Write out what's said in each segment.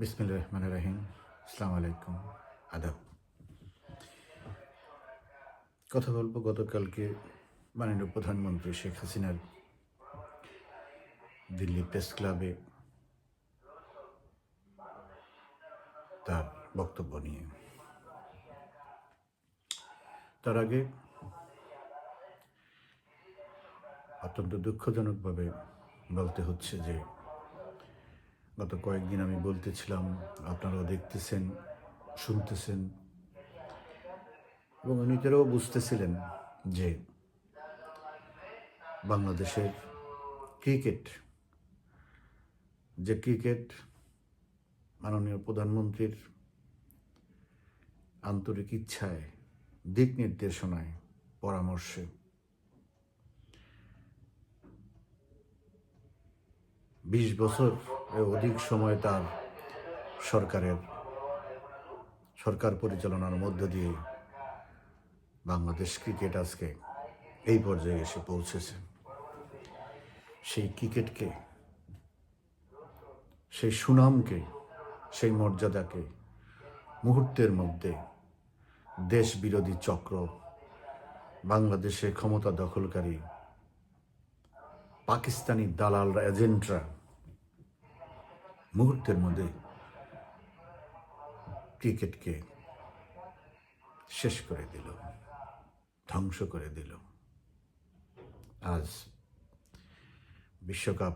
বিসমিল রহমান রাহিম আসসালামু আলাইকুম। আদাব। কথা বলব গতকালকে মাননীয় প্রধানমন্ত্রী শেখ হাসিনার দিল্লি প্রেস ক্লাবে তার বক্তব্য নিয়ে। তার আগে অত্যন্ত দুঃখজনকভাবে বলতে হচ্ছে যে গত কয়েকদিন আমি বলতেছিলাম, আপনারাও দেখতেছেন, শুনতেছেন। এবং নিজেরাও বুঝতেছিলেন যে বাংলাদেশের ক্রিকেট, যে ক্রিকেট মাননীয় প্রধানমন্ত্রীর আন্তরিক ইচ্ছায়, দিক নির্দেশনায়, পরামর্শে বিশ বছর অধিক সময় তার সরকারের, সরকার পরিচালনার মধ্য দিয়ে বাংলাদেশ ক্রিকেট আজকে এই পর্যায়ে এসে পৌঁছেছে। সেই ক্রিকেটকে, সেই সুনামকে, সেই মর্যাদাকে মুহূর্তের মধ্যে দেশ বিরোধী চক্র, বাংলাদেশে ক্ষমতা দখলকারী পাকিস্তানি দালাল, এজেন্টরা মুহূর্তের মধ্যে ক্রিকেটকে শেষ করে দিল, ধ্বংস করে দিল। আজ বিশ্বকাপ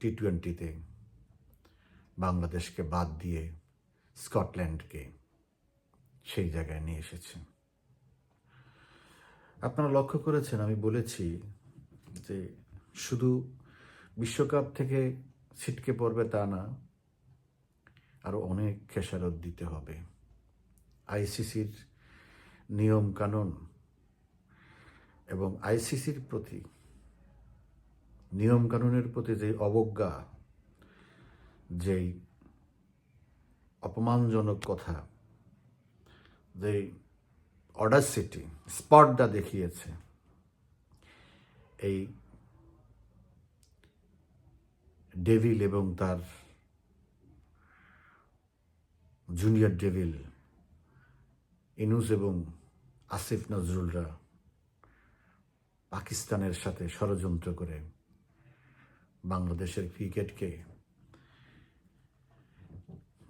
টি টোয়েন্টিতে বাংলাদেশকে বাদ দিয়ে স্কটল্যান্ডকে সেই জায়গায় নিয়ে এসেছে। আপনারা লক্ষ্য করেছেন, আমি বলেছি যে শুধু বিশ্বকাপ থেকে ছিটকে পড়বে তা না আরও অনেক খেসারত দিতে হবে। আইসিসির নিয়ম কানুন এবং আইসিসির প্রতি নিয়ম কানুনের প্রতি যে অবজ্ঞা, যেই অপমানজনক কথা, যে অডাসিটি স্পটটা দেখিয়েছে, এই ডেভিল এবং তার জুনিয়র ডেভিল, ইনুস এবং আসিফ নজরুলরা পাকিস্তানের সাথে ষড়যন্ত্র করে বাংলাদেশের ক্রিকেটকে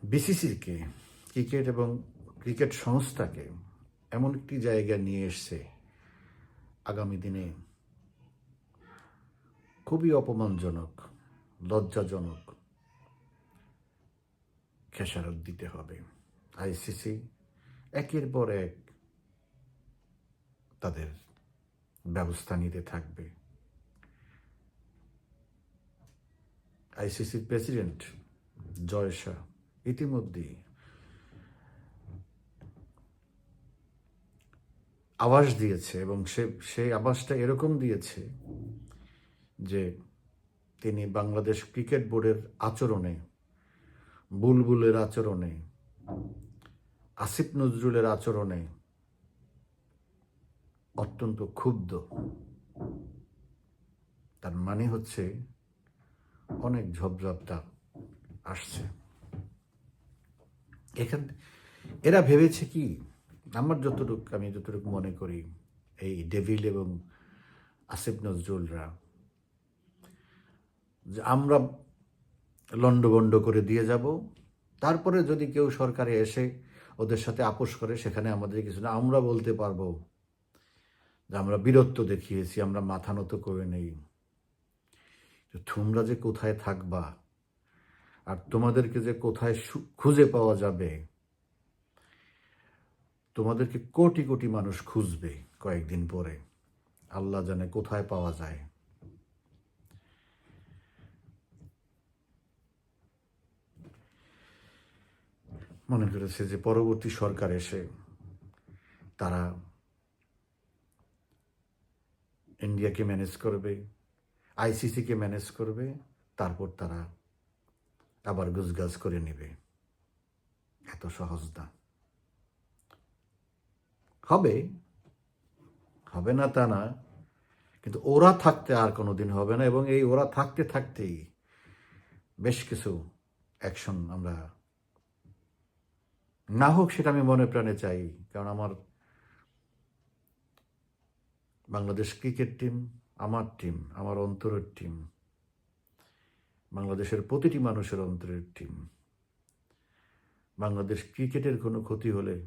বিসিসিকে ক্রিকেট এবং ক্রিকেট সংস্থাকে এমন একটি জায়গায় নিয়ে এসছে আগামী দিনে খুবই অপমানজনক, লজ্জাজনক খেসারত দিতে হবে। আইসিসি একের পর এক তাদের ব্যবস্থা নিতে থাকবে। আইসিসির প্রেসিডেন্ট জয় শাহ ইতিমধ্যেই আভাস দিয়েছে এবং সে সেই আবাসটা এরকম দিয়েছে যে তিনি বাংলাদেশ ক্রিকেট বোর্ডের আচরণে বুলবুলের আচরণে, আসিফ নজরুলের আচরণে অত্যন্ত ক্ষুব্ধ। তার মানে হচ্ছে অনেক ঝপঝপটা আসছে। এখান এরা ভেবেছে কি, আমার যতটুক, আমি যতটুকু মনে করি, এই ডেভিল এবং আসিফ নজরুলরা, যে আমরা লন্ডভন্ড করে দিয়ে যাব। তারপরে যদি কেউ সরকারে এসে ওদের সাথে আপোষ করে, সেখানে আমাদের কিছু না। আমরা বলতে পারব যে আমরা বীরত্ব দেখিয়েছি, আমরা মাথা নত করে নেই। তোমরা যে কোথায় থাকবা আর তোমাদেরকে যে কোথায় খুঁজে পাওয়া যাবে, তোমাদেরকে কোটি কোটি মানুষ খুঁজবে কয়েকদিন পরে। আল্লাহ জানে কোথায় পাওয়া যায়। মনে করেছে যে পরবর্তী সরকার এসে তারা ইন্ডিয়াকে ম্যানেজ করবে, আইসিসিকে ম্যানেজ করবে, তারপর তারা আবার গুজগাজ করে নেবে। এত সহজ না। হবে হবে না তা না, কিন্তু ওরা থাকতে আর কোনো দিন হবে না, এবং এই ওরা থাকতে থাকতেই বেশ কিছু অ্যাকশন আমরা না হোক সেটা আমি মনে প্রাণে চাই, কারণ আমার বাংলাদেশ ক্রিকেট টিম, আমার টিম, আমার অন্তরের টিম, বাংলাদেশের প্রতিটি মানুষের অন্তরের টিম। বাংলাদেশ ক্রিকেটের কোনো ক্ষতি হলে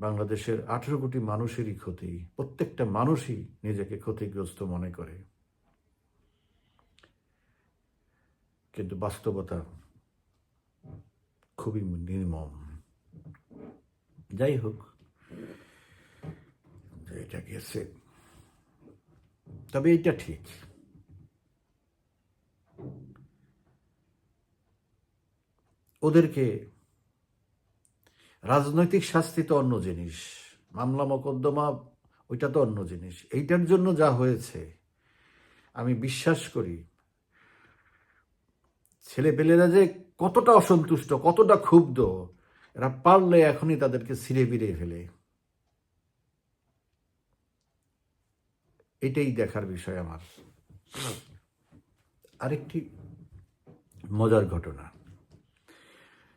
বাংলাদেশের আঠেরো কোটি মানুষেরই ক্ষতি, প্রত্যেকটা মানুষই নিজেকে ক্ষতিগ্রস্ত মনে করে। কিন্তু বাস্তবতা খুবই নির্মম। যাই হোক এটা গেছে। তবে এটা ঠিক। ওদেরকে রাজনৈতিক শাস্তি তো অন্য জিনিস। মামলা মকদ্দমা, ওইটা তো অন্য জিনিস। এইটার জন্য যা হয়েছে, আমি বিশ্বাস করি, ছেলেপেলেরা যে কতটা অসন্তুষ্ট, কতটা ক্ষুব্ধ এরা পারলে এখনই তাদেরকে ছিঁড়ে বিড়ে ফেলে। এটাই দেখার বিষয় আমার। আরেকটি মজার ঘটনা।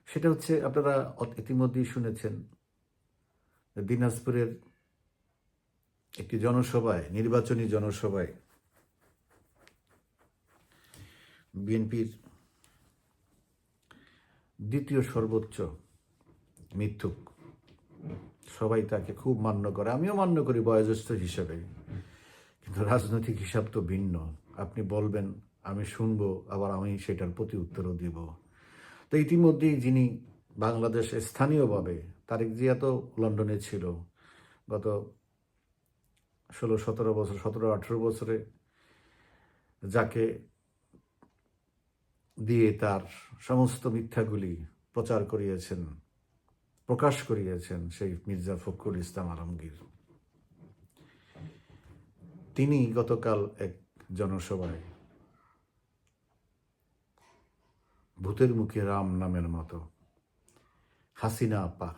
সেটা হচ্ছে আপনারা ইতিমধ্যেই শুনেছেন দিনাজপুরের একটি জনসভায়, নির্বাচনী জনসভায় বিএনপির দ্বিতীয় সর্বোচ্চ মিথ্যুক। সবাই তাকে খুব মান্য করে। আমিও মান্য করি বয়োজ্যেষ্ঠ হিসাবে। কিন্তু রাজনৈতিক হিসাব তো ভিন্ন। আপনি বলবেন, আমি শুনব, আবার আমি সেটার প্রতি উত্তরও দিব। তো ইতিমধ্যেই যিনি বাংলাদেশে স্থানীয়ভাবে, তারেক জিয়া তো লন্ডনে ছিল। গত ষোলো, সতেরো বছর, সতেরো, আঠেরো বছরে যাকে দিয়ে তার সমস্ত মিথ্যাগুলি প্রচার করিয়েছেন প্রকাশ করিয়েছেন সেই মির্জা ফখরুল ইসলাম আলমগীর। তিনি গতকাল এক জনসভায় ভূতের মুখে রাম নামের মতো হাসিনা আপা,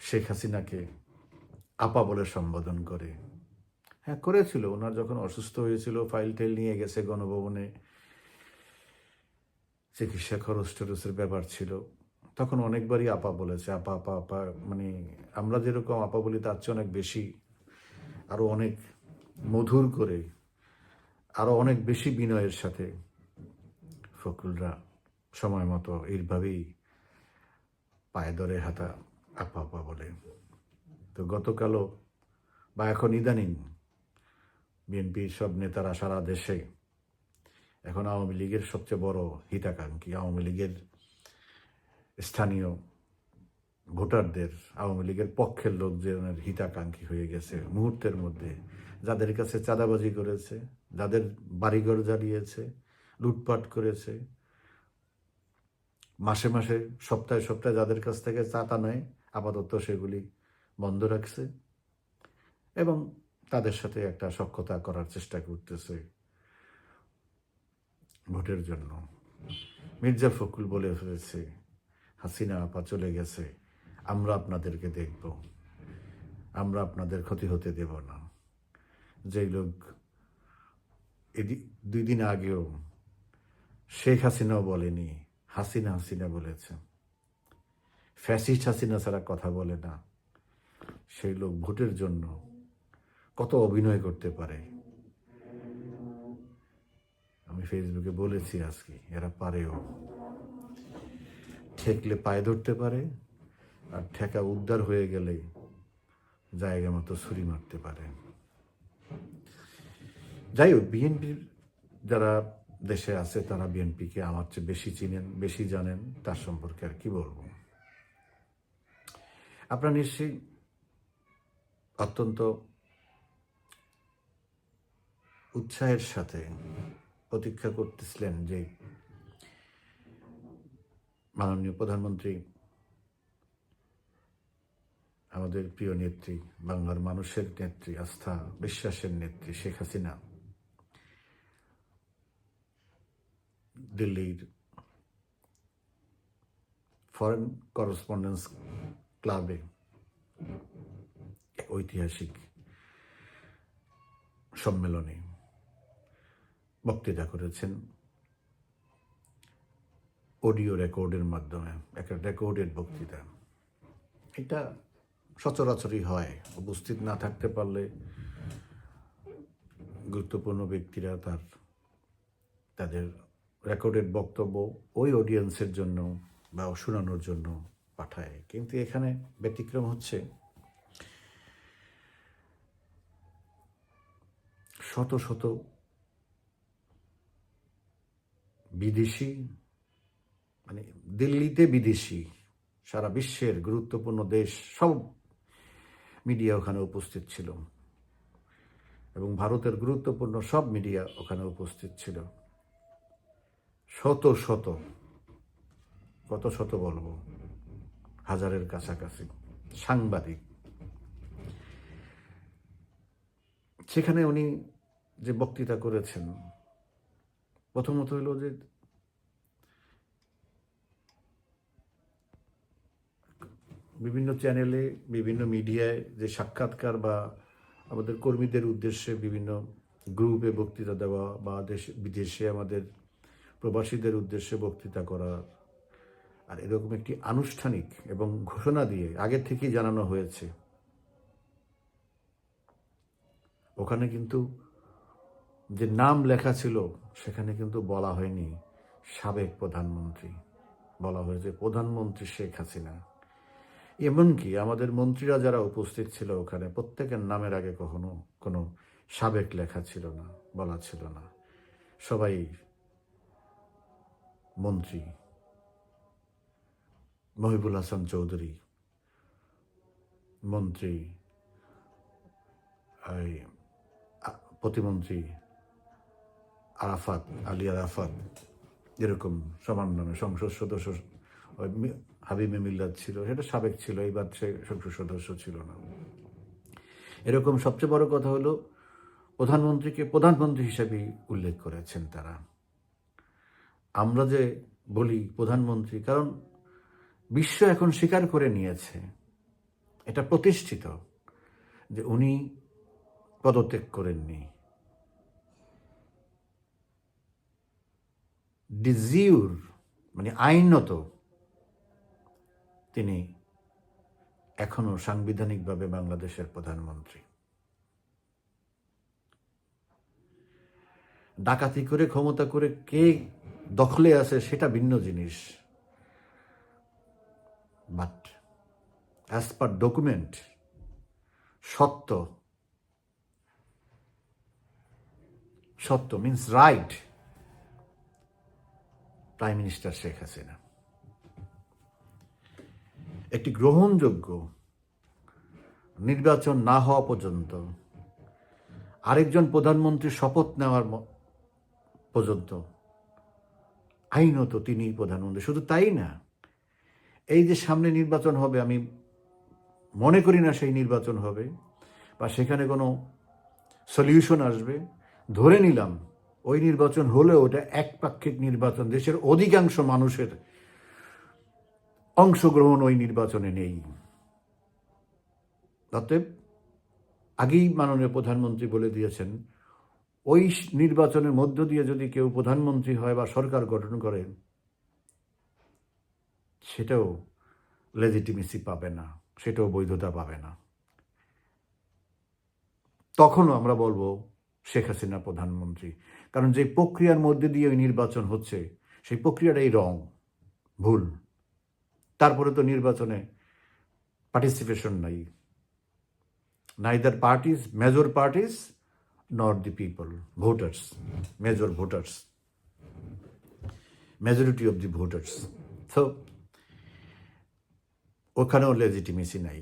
শেখ হাসিনাকে আপা বলে সম্বোধন করে। হ্যাঁ করেছিল। ওনার যখন অসুস্থ হয়েছিল, ফাইল টাইল নিয়ে গেছে গণভবনে চিকিৎসা খরচ টরচের ব্যাপার ছিল। তখন অনেকবারই আপা বলেছে, আপা আপা আপা মানে আমরা যেরকম আপা বলি, তার চেয়ে অনেক বেশি আরও অনেক মধুর করে আরও অনেক বেশি বিনয়ের সাথে ফকরুলরা সময় মতো এইভাবেই পায়ে ধরে হাতা আপা আপা বলে। তো গতকালও বা এখন ইদানিং বিএনপির সব নেতারা সারা দেশে এখন আওয়ামী লীগের সবচেয়ে বড় হিতাকাঙ্ক্ষী, আওয়ামী লীগের স্থানীয় ভোটারদের, আওয়ামী লীগের পক্ষের লোক লোকজনের হিতাকাঙ্ক্ষী হয়ে গেছে মুহূর্তের মধ্যে। যাদের কাছে চাঁদাবাজি করেছে, যাদের বাড়িঘর জ্বালিয়েছে, লুটপাট করেছে, মাসে মাসে, সপ্তাহে সপ্তাহে যাদের কাছ থেকে চাঁদা নেয়, আপাতত সেগুলি বন্ধ রাখছে এবং তাদের সাথে একটা সক্ষতা করার চেষ্টা করতেছে ভোটের জন্য। মির্জা ফখরুল বলে ফেলেছে, হাসিনা আপা চলে গেছে, আমরা আপনাদেরকে দেখব। আমরা আপনাদের ক্ষতি হতে দেব না। যেই লোক দুই দিন আগেও শেখ হাসিনাও বলেনি, হাসিনা হাসিনা বলেছে। ফ্যাসিস্ট হাসিনা ছাড়া কথা বলে না। সেই লোক ভোটের জন্য কত অভিনয় করতে পারে। আমি ফেসবুকে বলেছি আজকে, এরা পারেও ঠেকলে পায়ে ধরতে পারে, আর ঠেকা উদ্ধার হয়ে গেলে জায়গা মতো ছুরি মারতে পারে। যাই হোক, বিএনপির যারা দেশে আছে, তারা বিএনপিকে আমার চেয়ে বেশি চিনেন, বেশি জানেন, তার সম্পর্কে আর কি বলব? আপনারা নিশ্চয়ই অত্যন্ত উৎসাহের সাথে প্রতীক্ষা করতেছিলেন যে মাননীয় প্রধানমন্ত্রী, আমাদের প্রিয় নেত্রী, বাংলার মানুষের নেত্রী, আস্থা, বিশ্বাসের নেত্রী শেখ হাসিনা, দিল্লির ফরেন করসপন্ডেন্স ক্লাবে ঐতিহাসিক সম্মেলনে বক্তৃতা করেছেন অডিও রেকর্ডের মাধ্যমে, একটা রেকর্ডেড বক্তৃতা। এটা সচরাচরই হয়। উপস্থিত না থাকতে পারলে গুরুত্বপূর্ণ ব্যক্তিরা তার, তাদের রেকর্ডেড বক্তব্য ওই অডিয়েন্সের জন্য বা শোনানোর জন্য পাঠায়। কিন্তু এখানে ব্যতিক্রম হচ্ছে শত শত বিদেশি মানে দিল্লিতে বিদেশি, সারা বিশ্বের গুরুত্বপূর্ণ দেশ, সব মিডিয়া ওখানে উপস্থিত ছিল। এবং ভারতের গুরুত্বপূর্ণ সব মিডিয়া ওখানে উপস্থিত ছিল। শত শত, কত শত বলব, হাজারের কাছাকাছি সাংবাদিক। সেখানে উনি যে বক্তৃতা করেছেন প্রথমত হলো যে বিভিন্ন চ্যানেলে, বিভিন্ন মিডিয়ায় যে সাক্ষাৎকার বা আমাদের কর্মীদের উদ্দেশ্যে বিভিন্ন গ্রুপে বক্তৃতা দেওয়া বা দেশ, বিদেশে আমাদের প্রবাসীদের উদ্দেশ্যে বক্তৃতা করা আর এরকম একটি আনুষ্ঠানিক এবং ঘোষণা দিয়ে আগের থেকেই জানানো হয়েছে। ওখানে কিন্তু যে নাম লেখা ছিল, সেখানে কিন্তু বলা হয়নি সাবেক প্রধানমন্ত্রী। বলা হয়েছে প্রধানমন্ত্রী শেখ হাসিনা। এমনকি আমাদের মন্ত্রীরা যারা উপস্থিত ছিল ওখানে, প্রত্যেকের নামের আগে কখনো কোনো সাবেক লেখা ছিল না, বলা ছিল না। সবাই মন্ত্রী। মহিবুল হাসান চৌধুরী, মন্ত্রী প্রতিমন্ত্রী আরাফাত, আলী আরাফাত এরকম সমান নামে সংসদ সদস্য, ওই মি- হাবিব মিল্লাত ছিল, সেটা সাবেক ছিল এইবার সে সংসদ সদস্য ছিল না। এরকম সবচেয়ে বড় কথা হলো, প্রধানমন্ত্রীকে প্রধানমন্ত্রী হিসেবেই উল্লেখ করেছেন তারা। আমরা যে বলি প্রধানমন্ত্রী, কারণ বিশ্ব এখন স্বীকার করে নিয়েছে, এটা প্রতিষ্ঠিত যে উনি পদত্যাগ করেননি। ডিজিউর মানে আইনত, তিনি এখনও সাংবিধানিকভাবে বাংলাদেশের প্রধানমন্ত্রী। ডাকাতি করে, ক্ষমতা করে কে দখলে আছে সেটা ভিন্ন জিনিস। বাট অ্যাজ পার ডকুমেন্ট সত্য সত্য means right prime minister Sheikh Hasina একটি গ্রহণযোগ্য নির্বাচন না হওয়া পর্যন্ত আরেকজন প্রধানমন্ত্রী শপথ নেওয়ার পর্যন্ত আইনত তিনি প্রধানমন্ত্রী। শুধু তাই না, এই যে সামনে নির্বাচন হবে, আমি মনে করি না সেই নির্বাচন হবে, বা সেখানে কোনো সলিউশন আসবে, ধরে নিলাম ওই নির্বাচন হলেও ওটা একপাক্ষিক নির্বাচন, দেশের অধিকাংশ মানুষের অংশগ্রহণ ওই নির্বাচনে নেই। অতএব আগেই মাননীয় প্রধানমন্ত্রী বলে দিয়েছেন, ওই নির্বাচনের মধ্য দিয়ে যদি কেউ প্রধানমন্ত্রী হয় বা সরকার গঠন করে, সেটাও লেজিটিমেসি পাবে না, সেটাও বৈধতা পাবে না। তখনও আমরা বলব শেখ হাসিনা প্রধানমন্ত্রী। কারণ যে প্রক্রিয়ার মধ্যে দিয়ে ওই নির্বাচন হচ্ছে, সেই প্রক্রিয়াটাই রং, ভুল। তারপরে তো নির্বাচনে পার্টিসিপেশন নাই। Neither parties major parties not the people voters major voters majority of the voters তো ওখানেও লেজিটিমেসি নাই।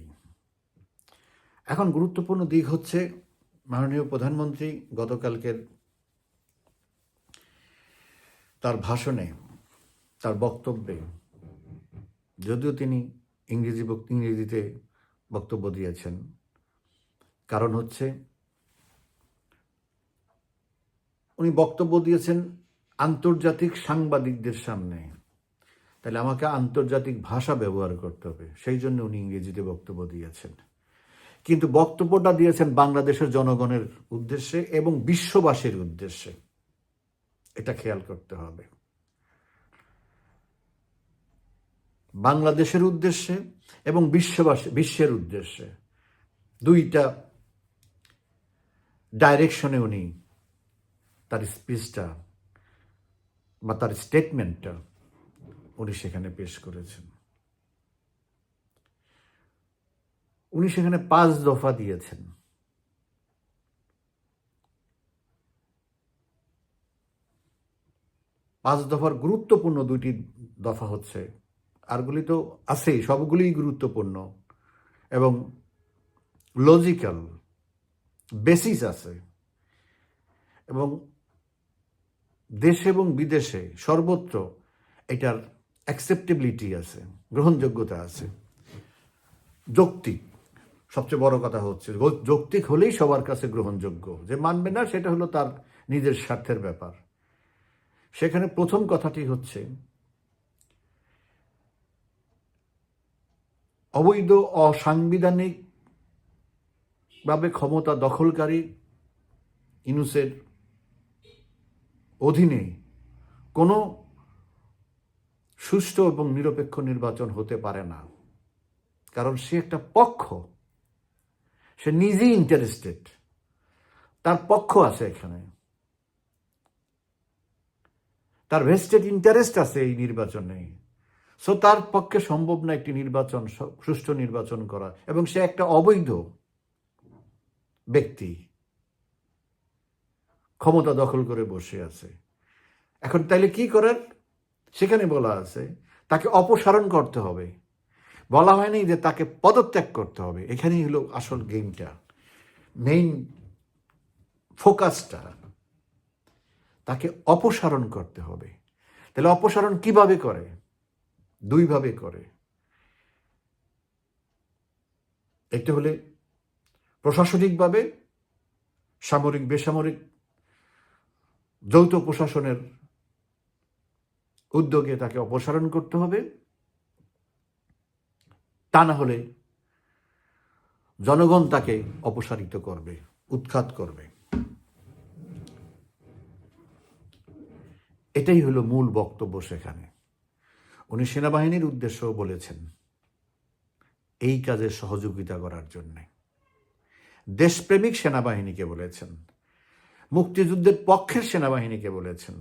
এখন গুরুত্বপূর্ণ দিক হচ্ছে, মাননীয় প্রধানমন্ত্রী গতকালকের তার ভাষণে, তার বক্তব্যে, যদিও তিনি ইংরেজি ইংরেজিতে বক্তব্য দিয়েছেন। কারণ হচ্ছে, উনি বক্তব্য দিয়েছেন আন্তর্জাতিক সাংবাদিকদের সামনে। তাহলে আমাকে আন্তর্জাতিক ভাষা ব্যবহার করতে হবে, সেই জন্য উনি ইংরেজিতে বক্তব্য দিয়েছেন। কিন্তু বক্তব্যটা দিয়েছেন বাংলাদেশের জনগণের উদ্দেশ্যে এবং বিশ্ববাসীর উদ্দেশ্যে। এটা খেয়াল করতে হবে। বাংলাদেশের উদ্দেশ্যে এবং বিশ্ববাসী, বিশ্বের উদ্দেশ্যে দুইটা ডাইরেকশনে উনি তার স্পিচটা বা তার স্টেটমেন্টটা উনি সেখানে পেশ করেছেন। উনি সেখানে পাঁচ দফা দিয়েছেন। পাঁচ দফার গুরুত্বপূর্ণ দুইটি দফা হচ্ছে। আরগুলি তো আছেই, সবগুলিই গুরুত্বপূর্ণ। এবং লজিক্যাল বেসিস আছে। এবং দেশে এবং বিদেশে সর্বত্র এটার অ্যাকসেপ্টেবিলিটি আছে, গ্রহণযোগ্যতা আছে। যৌক্তিক, সবচেয়ে বড় কথা হচ্ছে, যৌক্তিক হলেই সবার কাছে গ্রহণযোগ্য। যে মানবে না, সেটা হলো তার নিজের স্বার্থের ব্যাপার। সেখানে প্রথম কথাটি হচ্ছে, অবৈধ অসাংবিধানিক ভাবে ক্ষমতা দখলকারী ইনুসের অধীনে কোনো সুষ্ঠু এবং নিরপেক্ষ নির্বাচন হতে পারে না। কারণ সে একটা পক্ষ। সে নিজেই ইন্টারেস্টেড তার পক্ষ আছে এখানে। তার ভেস্টেড ইন্টারেস্ট আছে এই নির্বাচনে সো তার পক্ষে সম্ভব না একটি নির্বাচন সুষ্ঠু নির্বাচন করা। এবং সে একটা অবৈধ ব্যক্তি। ক্ষমতা দখল করে বসে আছে। এখন তাইলে কি করার? সেখানে বলা আছে, তাকে অপসারণ করতে হবে। বলা হয়নি যে তাকে পদত্যাগ করতে হবে। এখানেই হলো আসল গেমটা মেইন ফোকাসটা তাকে অপসারণ করতে হবে। তাহলে অপসারণ কীভাবে করে? দুইভাবে করে। একটি হলে প্রশাসনিকভাবে, সামরিক, বেসামরিক, যৌথ প্রশাসনের উদ্যোগে তাকে অপসারণ করতে হবে। তা না হলে জনগণ তাকে অপসারিত করবে, উৎখাত করবে। এটাই হলো মূল বক্তব্য সেখানে। উনি সেনাবাহিনীর উদ্দেশ্যও বলেছেন এই কাজে সহযোগিতা করার জন্যে। দেশপ্রেমিক সেনাবাহিনীকে বলেছেন, মুক্তিযুদ্ধের পক্ষের সেনাবাহিনীকে বলেছেন।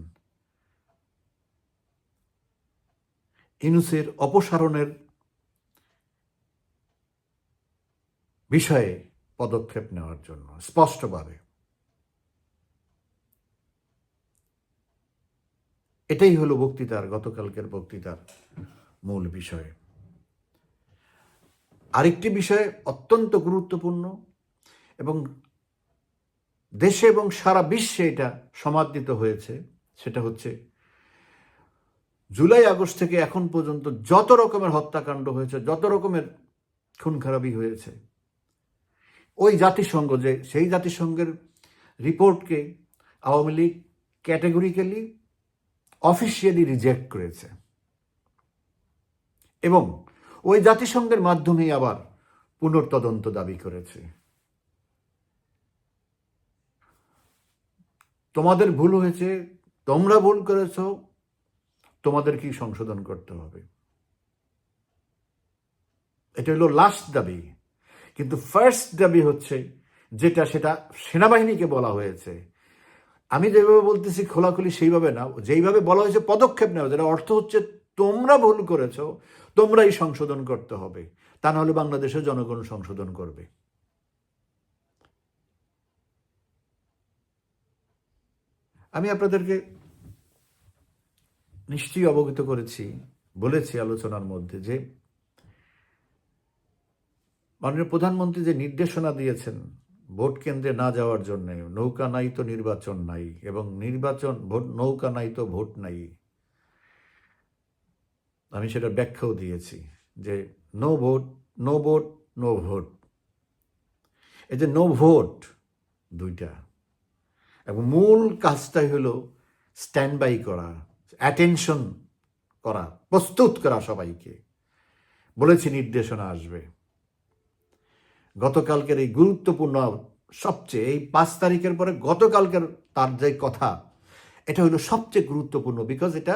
ইনুসের অপসারণের বিষয়ে পদক্ষেপ নেওয়ার জন্য, স্পষ্টভাবে। এটাই হলো বক্তৃতার, গতকালকের বক্তৃতার মূল বিষয়। আরেকটি বিষয় অত্যন্ত গুরুত্বপূর্ণ এবং দেশে এবং সারা বিশ্বে এটা সমাদৃত হয়েছে, সেটা হচ্ছে জুলাই, আগস্ট থেকে এখন পর্যন্ত যত রকমের হত্যাকাণ্ড হয়েছে, যত রকমের খুন খারাপি হয়েছে, ওই জাতিসংঘ যে, সেই জাতিসংঘের রিপোর্টকে Awami League categorically officially reject করেছে। এবং ওই জাতিসংঘের মাধ্যমেই আবার পুনর্তদন্ত দাবি করেছে। তোমাদের ভুল হয়েছে, তোমরা ভুল করেছ, তোমাদের কি সংশোধন করতে হবে? এটা হলো লাস্ট দাবি। কিন্তু ফার্স্ট দাবি হচ্ছে, যেটা সেটা সেনাবাহিনীকে বলা হয়েছে। আমি যেভাবে বলতেছি খোলাখুলি সেইভাবে না, যেইভাবে বলা হয়েছে পদক্ষেপ নেওয়া যেটা অর্থ হচ্ছে তোমরা ভুল করেছ, তোমরাই সংশোধন করতে হবে। তা নাহলে বাংলাদেশের জনগণ সংশোধন করবে। আমি আপনাদেরকে নিশ্চয়ই অবগত করেছি, বলেছি আলোচনার মধ্যে যে মাননীয় প্রধানমন্ত্রী যে নির্দেশনা দিয়েছেন ভোট কেন্দ্রে না যাওয়ার জন্য নৌকা নাই তো নির্বাচন নাই এবং নির্বাচন ভোট, নৌকা নাই তো ভোট নাই। আমি সেটা ব্যাখ্যাও দিয়েছি যে no vote no vote no vote. এই যে নো ভোট দুইটা, এবং মূল কাজটাই হলো স্ট্যান্ড বাই করা অ্যাটেনশন করা, প্রস্তুত করা সবাইকে। বলেছি নির্দেশনা আসবে। গতকালকের এই গুরুত্বপূর্ণ সবচেয়ে এই পাঁচ তারিখের পরে গতকালকের তার যে কথা, এটা হলো সবচেয়ে গুরুত্বপূর্ণ বিকজ এটা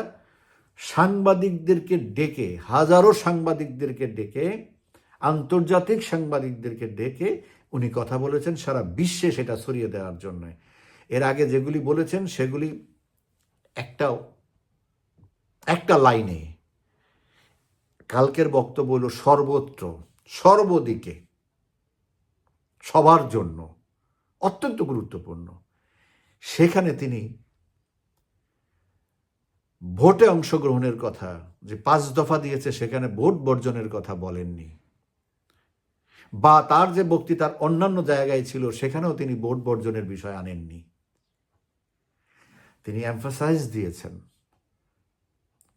সাংবাদিকদেরকে ডেকে, হাজারো সাংবাদিকদেরকে ডেকে, আন্তর্জাতিক সাংবাদিকদেরকে ডেকে উনি কথা বলেছেন সারা বিশ্বে সেটা ছড়িয়ে দেওয়ার জন্য। এর আগে যেগুলি বলেছেন সেগুলি একটা একটা লাইনে। কালকের বক্তব্য হলো সর্বত্র, সর্বদিকে। সবার জন্য অত্যন্ত গুরুত্বপূর্ণ। সেখানে তিনি ভোটে অংশগ্রহণের কথা, যে পাঁচ দফা দিয়েছে, সেখানে ভোট বর্জনের কথা বলেননি। বা তার যে বক্তৃতার অন্যান্য জায়গায় ছিল, সেখানেও তিনি ভোট বর্জনের বিষয় আনেননি। তিনি এমফাসাইজ দিয়েছেন,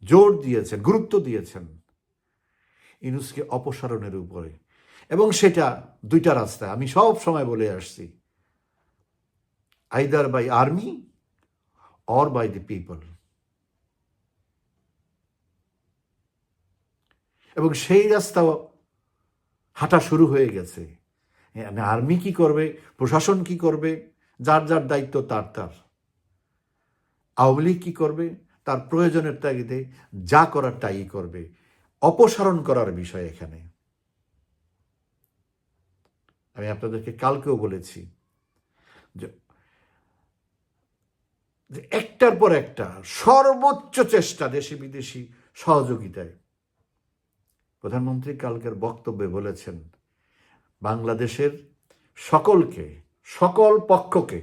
জোর দিয়েছেন, গুরুত্ব দিয়েছেন। ইনুসকে অপসারণের উপরে এবং সেটা দুইটা রাস্তা আমি সব সময় বলে আসছি either by army or by the people এবং সেই রাস্তাও হাঁটা শুরু হয়ে গেছে। আর্মি কি করবে, প্রশাসন কি করবে, যার যার দায়িত্ব তার তার। আওয়ামী লীগ কি করবে, তার প্রয়োজনের তাগিদে যা করার তাই করবে। অপসারণ করার বিষয় এখানে। আমি আপনাদেরকে কালকেও বলেছি যে একটার পর একটা সর্বোচ্চ চেষ্টা দেশি বিদেশি সহযোগিতায়। প্রধানমন্ত্রী কালকের বক্তব্যে বলেছেন, বাংলাদেশের সকলকে, সকল পক্ষকে,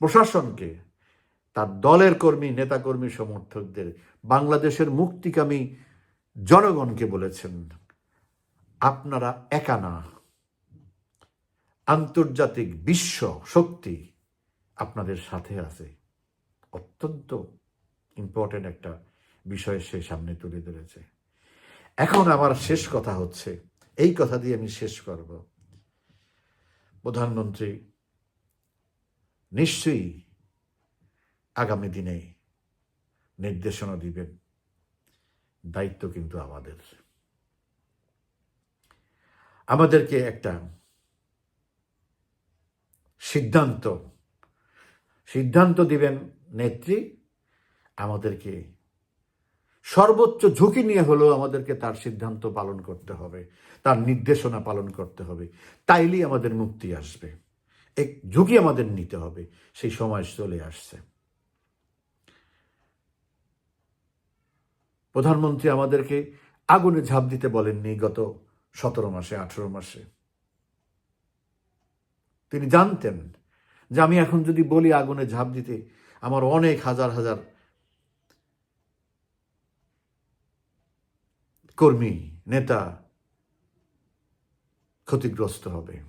প্রশাসনকে, তার দলের কর্মী, নেতাকর্মী, সমর্থকদের, বাংলাদেশের মুক্তিকামী জনগণকে বলেছেন, আপনারা একা না। আন্তর্জাতিক বিশ্ব শক্তি আপনাদের সাথে আছে। অত্যন্ত ইম্পর্টেন্ট একটা বিষয় সে সামনে তুলে ধরেছে। এখন আমার শেষ কথা হচ্ছে, এই কথা দিয়ে আমি শেষ করব। প্রধানমন্ত্রী, নিশ্চয়ই আগামী দিনে নির্দেশনা দিবেন। দায়িত্ব কিন্তু আমাদের। আমাদেরকে একটা সিদ্ধান্ত। সিদ্ধান্ত দিবেন নেত্রী, আমাদেরকে সর্বোচ্চ ঝুঁকি নিয়ে হলেও আমাদেরকে তার সিদ্ধান্ত পালন করতে হবে, তার নির্দেশনা পালন করতে হবে। তাইলেই আমাদের মুক্তি আসবে। এক ঝুঁকি আমাদের নিতে হবে, সেই সময় চলে আসছে। প্রধানমন্ত্রী আমাদেরকে আগুনে ঝাঁপ দিতে বলেননি গত সতেরো মাসে, আঠেরো মাসে। তিনি জানতেন যে আমি এখন যদি বলি আগুনে ঝাঁপ দিতে, আমার অনেক হাজার হাজার কর্মী, নেতা ক্ষতিগ্রস্ত হবে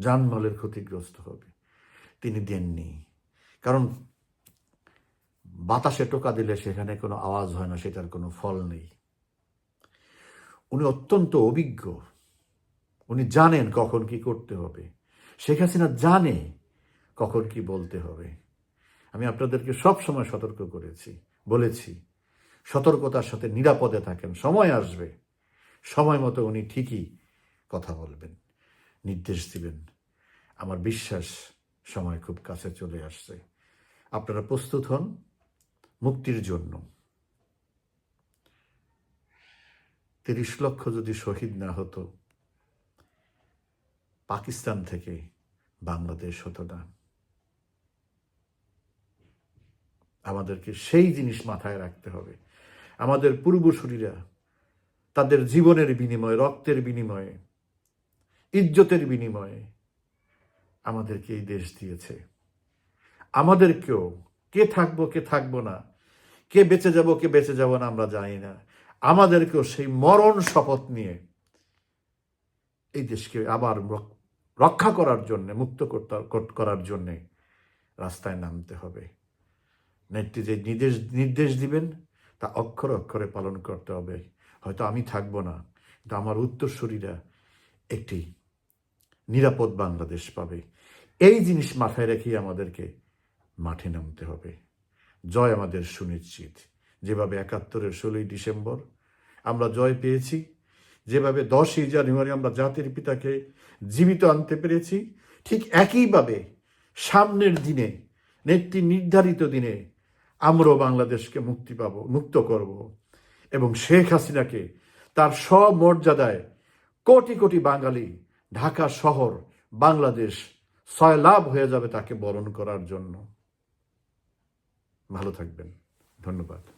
জানমালের ক্ষতিগ্রস্ত হবে। তিনি দেননি। কারণ বাতাসে টোকা দিলে সেখানে কোনো আওয়াজ হয় না, সেটার কোনো ফল নেই। উনি অত্যন্ত অভিজ্ঞ। উনি জানেন কখন কি করতে হবে। শেখ হাসিনা জানে কখন কি বলতে হবে। আমি আপনাদেরকে সব সময় সতর্ক করেছি, বলেছি, সতর্কতার সাথে নিরাপদে থাকেন, সময় আসবে। সময় মতো উনি ঠিকই কথা বলবেন, নির্দেশ দিবেন। আমার বিশ্বাস, সময় খুব কাছে চলে আসছে। আপনারা প্রস্তুত হন, মুক্তির জন্য। তিরিশ লক্ষ যদি শহীদ না হতো পাকিস্তান থেকে বাংলাদেশ হতো না। আমাদেরকে সেই জিনিস মাথায় রাখতে হবে। আমাদের পূর্বসূরীরা তাদের জীবনের বিনিময়ে, রক্তের বিনিময়ে, ইজ্জতের বিনিময়ে আমাদেরকে এই দেশ দিয়েছে। আমাদেরকেও কে থাকব কে থাকব না, কে বেঁচে যাব, কে বেঁচে যাব না আমরা জানি না। আমাদেরকেও সেই মরণ শপথ নিয়ে এই দেশকে আবার রক্ষা করার জন্যে, মুক্ত করতে করার জন্যে রাস্তায় নামতে হবে। নেত্রী যে নির্দেশ নির্দেশ দিবেন, তা অক্ষরে অক্ষরে পালন করতে হবে। হয়তো আমি থাকব না, কিন্তু আমার উত্তরসূরিরা একটি নিরাপদ বাংলাদেশ পাবে। এই জিনিস মাথায় রেখেই আমাদেরকে মাঠে নামতে হবে। জয় আমাদের সুনিশ্চিত। যেভাবে একাত্তরের ষোলোই ডিসেম্বর, আমরা জয় পেয়েছি যেভাবে দশই জানুয়ারি আমরা জাতির পিতাকে জীবিত আনতে পেরেছি, ঠিক একইভাবে সামনের দিনে, নেত্রী নির্ধারিত দিনে আমরাও বাংলাদেশকে মুক্তি পাব, মুক্ত করব। এবং শেখ হাসিনাকে তার সব মর্যাদায় কোটি কোটি বাঙালি ঢাকা শহর, বাংলাদেশ সয়লাভ হয়ে যাবে তাকে বরণ করার জন্য। ভালো থাকবেন। ধন্যবাদ।